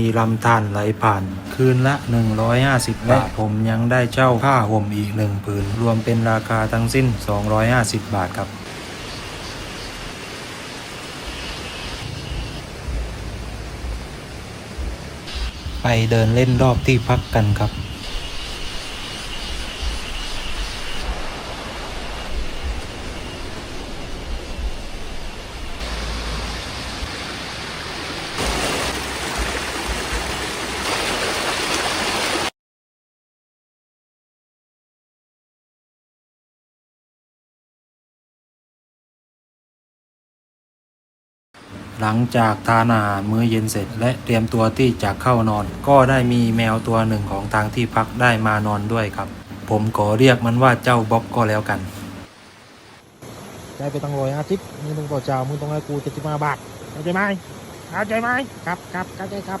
มีลำธารไหลผ่าน คืนละ 150 บาท ผมยังได้เช่าผ้าห่มอีกหนึ่งผืน รวมเป็นราคาทั้งสิ้น 250 บาทครับไปเดินเล่นรอบที่พักกันครับ หลังจากทานอาหารมื้อเย็นเสร็จ และเตรียมตัวที่จะเข้านอน ก็ได้มีแมวตัวหนึ่งของทางที่พักได้มานอนด้วยครับ ผมขอเรียกมันว่าเจ้าบ๊อบก็แล้วกัน ได้ไปตั้งร้อยห้าสิบมึงต้องต่อเจ้ามึงต้องให้กูเจ็ดสิบห้าบาทเข้าใจไหมเข้าใจไหมครับครับเข้าใจครับ